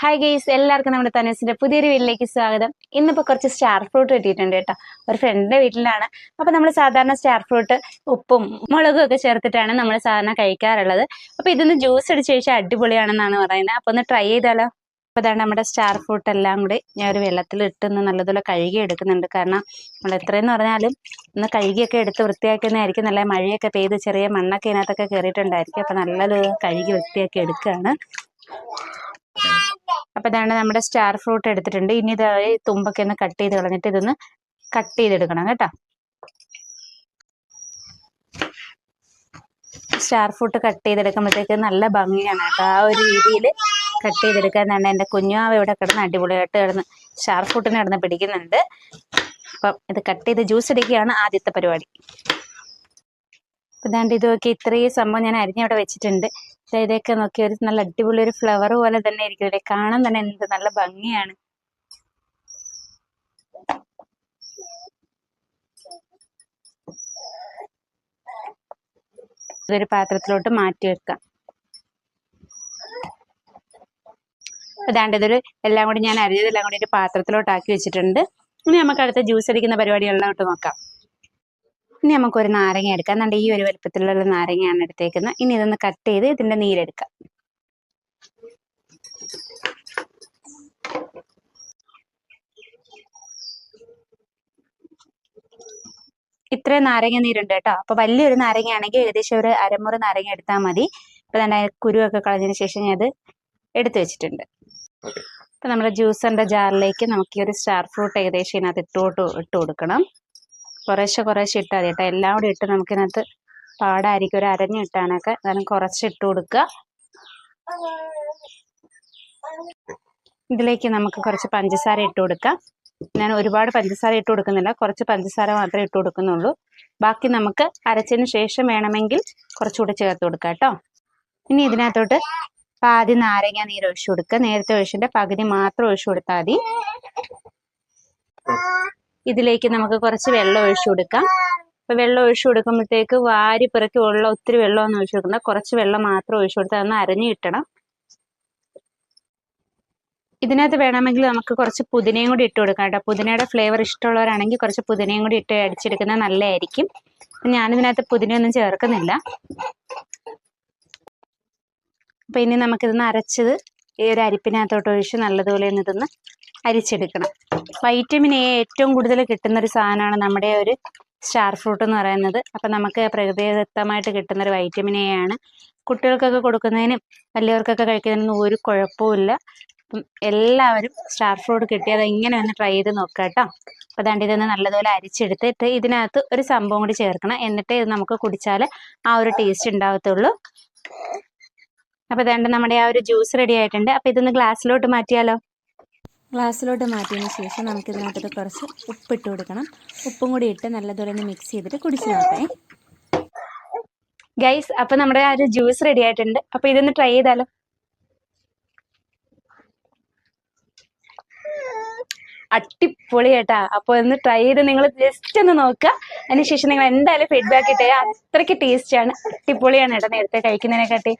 Hi guys എല്ലാവർക്കും നമ്മുടെ തനസിന്റെ പുതിയൊരു വീട്ടിലേക്ക് സ്വാഗതം. ഇന്നിപ്പോൾ കുറച്ച് സ്റ്റാർ ഫ്രൂട്ട് കിട്ടിയിട്ടുണ്ട് കേട്ടോ. ഒരു ഫ്രണ്ടിന്റെ വീട്ടിലാണ്. അപ്പൊ നമ്മൾ സാധാരണ സ്റ്റാർ ഫ്രൂട്ട് ഉപ്പും മുളകും ഒക്കെ ചേർത്തിട്ടാണ് നമ്മൾ സാധാരണ കഴിക്കാറുള്ളത്. അപ്പൊ ഇതൊന്ന് ജ്യൂസ് അടിച്ച് കഴിച്ചാൽ അടിപൊളിയാണെന്നാണ് പറയുന്നത്. അപ്പൊ ഒന്ന് ട്രൈ ചെയ്താലോ? അപ്പൊ അതാണ് നമ്മുടെ സ്റ്റാർ ഫ്രൂട്ട് എല്ലാം കൂടി ഞാൻ ഒരു വെള്ളത്തിൽ ഇട്ടൊന്ന് നല്ലതുപോലെ കഴുകി എടുക്കുന്നുണ്ട്. കാരണം നമ്മൾ എത്രയെന്ന് പറഞ്ഞാലും ഒന്ന് കഴുകിയൊക്കെ എടുത്ത് വൃത്തിയാക്കുന്നതായിരിക്കും. നല്ല മഴയൊക്കെ പെയ്ത് ചെറിയ മണ്ണൊക്കെ ഇതിനകത്തൊക്കെ കയറിയിട്ടുണ്ടായിരിക്കും അപ്പൊ നല്ലത് കഴുകി വൃത്തിയാക്കി എടുക്കുകയാണ്. അപ്പൊ ഇതാണ് നമ്മുടെ സ്റ്റാർ ഫ്രൂട്ട് എടുത്തിട്ടുണ്ട്. ഇനി ഇത് തുമ്പൊക്കെ ഒന്ന് കട്ട് ചെയ്ത് കളഞ്ഞിട്ട് ഇതൊന്ന് കട്ട് ചെയ്തെടുക്കണം കേട്ടോ. സ്റ്റാർ ഫ്രൂട്ട് കട്ട് ചെയ്തെടുക്കുമ്പോഴത്തേക്ക് നല്ല ഭംഗിയാണ് കേട്ടോ. ആ ഒരു രീതിയിൽ കട്ട് ചെയ്തെടുക്കാൻ തന്നെ എന്റെ കുഞ്ഞാവ് ഇവിടെ കിടന്ന് അടിപൊളിയായിട്ട് കിടന്ന് സ്റ്റാർ ഫ്രൂട്ടിനെ കിടന്ന് പിടിക്കുന്നുണ്ട്. അപ്പം ഇത് കട്ട് ചെയ്ത് ജ്യൂസ് എടുക്കുകയാണ് ആദ്യത്തെ പരിപാടി. ഇതാണ്ട് ഇതൊക്കെ ഇത്രയും സംഭവം ഞാൻ അരിഞ്ഞവിടെ വെച്ചിട്ടുണ്ട്. ഇതൊക്കെ നോക്കി ഒരു നല്ല അടിപൊളി ഒരു ഫ്ലവർ പോലെ തന്നെ ഇരിക്കും. കാണാൻ തന്നെ എന്ത് നല്ല ഭംഗിയാണ്. ഇതൊരു പാത്രത്തിലോട്ട് മാറ്റി വെക്കാം. അതാണ്ട് ഇതൊരു എല്ലാം കൂടി ഞാൻ അരിഞ്ഞതെല്ലാം കൂടി ഒരു പാത്രത്തിലോട്ട് ആക്കി വെച്ചിട്ടുണ്ട്. ഇനി നമുക്ക് അടുത്ത ജ്യൂസ് അടിക്കുന്ന പരിപാടികളിലോട്ട് നോക്കാം. ഇനി നമുക്കൊരു നാരങ്ങ എടുക്കാം. എന്നിട്ട് ഈ ഒരു വലുപ്പത്തിലുള്ള നാരങ്ങയാണ് എടുത്തേക്കുന്നത്. ഇനി ഇതൊന്ന് കട്ട് ചെയ്ത് ഇതിന്റെ നീരെടുക്കാം. ഇത്രയും നാരങ്ങ നീരുണ്ട് കേട്ടോ. അപ്പൊ വലിയൊരു നാരങ്ങയാണെങ്കിൽ ഏകദേശം ഒരു അരമുറി നാരങ്ങ എടുത്താൽ മതി. ഇപ്പൊ തന്നെ കുരുവൊക്കെ കളഞ്ഞതിന് ശേഷം ഞാൻ അത് എടുത്തു വെച്ചിട്ടുണ്ട്. അപ്പൊ നമ്മുടെ ജ്യൂസറിന്റെ ജാറിലേക്ക് നമുക്ക് ഈ ഒരു സ്റ്റാർ ഫ്രൂട്ട് ഏകദേശം ഇതിനകത്ത് ഇട്ടോട്ട് ഇട്ട് കൊടുക്കണം. കുറേശ്ശെ കുറേശ്ശെ ഇട്ടാൽ മതി കേട്ടോ. എല്ലാം കൂടി ഇട്ട് നമുക്കിതിനകത്ത് പാടായിരിക്കും. ഒരു അരഞ്ഞ് ഇട്ടാനൊക്കെ എന്നാലും കുറച്ച് ഇട്ട് കൊടുക്കുക. ഇതിലേക്ക് നമുക്ക് കുറച്ച് പഞ്ചസാര ഇട്ട് കൊടുക്കാം. ഞാൻ ഒരുപാട് പഞ്ചസാര ഇട്ട് കൊടുക്കുന്നില്ല. കുറച്ച് പഞ്ചസാര മാത്രമേ ഇട്ട് കൊടുക്കുന്നുള്ളൂ. ബാക്കി നമുക്ക് അരച്ചതിന് ശേഷം വേണമെങ്കിൽ കുറച്ചുകൂടെ ചേർത്ത് കൊടുക്കാം കേട്ടോ. ഇനി ഇതിനകത്തോട്ട് പാതി നാരങ്ങ നീര് ഒഴിച്ചു കൊടുക്കുക. നേരത്തെ ഒഴിച്ചിന്റെ പകുതി മാത്രം ഒഴിച്ചു കൊടുത്താൽ മതി. ഇതിലേക്ക് നമുക്ക് കുറച്ച് വെള്ളം ഒഴിച്ചു കൊടുക്കാം. അപ്പൊ വെള്ളം ഒഴിച്ചു കൊടുക്കുമ്പോഴത്തേക്ക് വാരി പിറക്കി ഉള്ള ഒത്തിരി വെള്ളമൊന്നും ഒഴിച്ചു കൊടുക്കണ്ട. കുറച്ച് വെള്ളം മാത്രം ഒഴിച്ചു കൊടുത്താൽ ഒന്ന് അരഞ്ഞു കിട്ടണം. ഇതിനകത്ത് വേണമെങ്കിൽ നമുക്ക് കുറച്ച് പുതിനയും കൂടി ഇട്ട് കൊടുക്കാം കേട്ടോ. പുതിനയുടെ ഫ്ലേവർ ഇഷ്ടമുള്ളവരാണെങ്കിൽ കുറച്ച് പുതിനയും കൂടി ഇട്ട് അടിച്ചെടുക്കുന്നത് നല്ലതായിരിക്കും. ഞാനിതിനകത്ത് പുതിനയൊന്നും ചേർക്കുന്നില്ല. അപ്പൊ ഇനി നമുക്കിതൊന്ന് അരച്ചത് ഈ ഒരു അരിപ്പിനകത്തോട്ട് ഒഴിച്ച് നല്ലതുപോലെ ഇതൊന്ന് അരിച്ചെടുക്കണം. വൈറ്റമിൻ എ ഏറ്റവും കൂടുതൽ കിട്ടുന്ന ഒരു സാധനമാണ് നമ്മുടെ ഒരു സ്റ്റാർ ഫ്രൂട്ട് എന്ന് പറയുന്നത്. അപ്പൊ നമുക്ക് പ്രകൃതിദത്തമായിട്ട് കിട്ടുന്ന ഒരു വൈറ്റമിൻ എ ആണ്. കുട്ടികൾക്കൊക്കെ കൊടുക്കുന്നതിനും വലിയവർക്കൊക്കെ കഴിക്കുന്നതിനൊന്നും ഒരു കുഴപ്പമില്ല എല്ലാവരും സ്റ്റാർ ഫ്രൂട്ട് കിട്ടിയത് ഇങ്ങനെ ഒന്ന് ട്രൈ ചെയ്ത് നോക്കുക കേട്ടോ. അപ്പോൾ ദാണ്ട് ഇതൊന്ന് നല്ലതുപോലെ അരിച്ചെടുത്തിട്ട് ഇതിനകത്ത് ഒരു സംഭവം കൂടി ചേർക്കണം. എന്നിട്ട് ഇത് നമുക്ക് കുടിച്ചാൽ ആ ഒരു ടേസ്റ്റ് ഉണ്ടാവത്തുള്ളൂ. അപ്പോൾ ദാണ്ട് നമ്മുടെ ആ ഒരു ജ്യൂസ് റെഡി ആയിട്ടുണ്ട്. അപ്പോൾ ഇതൊന്ന് ഗ്ലാസ്സിലോട്ട് മാറ്റിയാലോ? ഗ്ലാസ്സിലോട്ട് മാറ്റിയതിന് ശേഷം നമുക്കിതിനകത്തോട്ട് കുറച്ച് ഉപ്പിട്ട് കൊടുക്കണം. ഉപ്പും കൂടി ഇട്ട് നല്ലതുപോലെ ഒന്ന് മിക്സ് ചെയ്തിട്ട് കുടിച്ചു നോക്കേ. ഗൈസ് അപ്പൊ നമ്മുടെ ആ ഒരു ജ്യൂസ് റെഡി ആയിട്ടുണ്ട്. അപ്പൊ ഇതൊന്ന് ട്രൈ ചെയ്താലോ? അടിപൊളി കേട്ടാ അപ്പൊ ഒന്ന് ട്രൈ ചെയ്ത് നിങ്ങൾ ജസ്റ്റ് ഒന്ന് നോക്കുക. അതിനുശേഷം നിങ്ങൾ എന്തായാലും ഫീഡ്ബാക്ക് ഇട്ടേ. അത്രയ്ക്ക് ടേസ്റ്റ് ആണ്. അടിപൊളിയാണ് കേട്ടോ നേരത്തെ കഴിക്കുന്നതിനെക്കാട്ടി.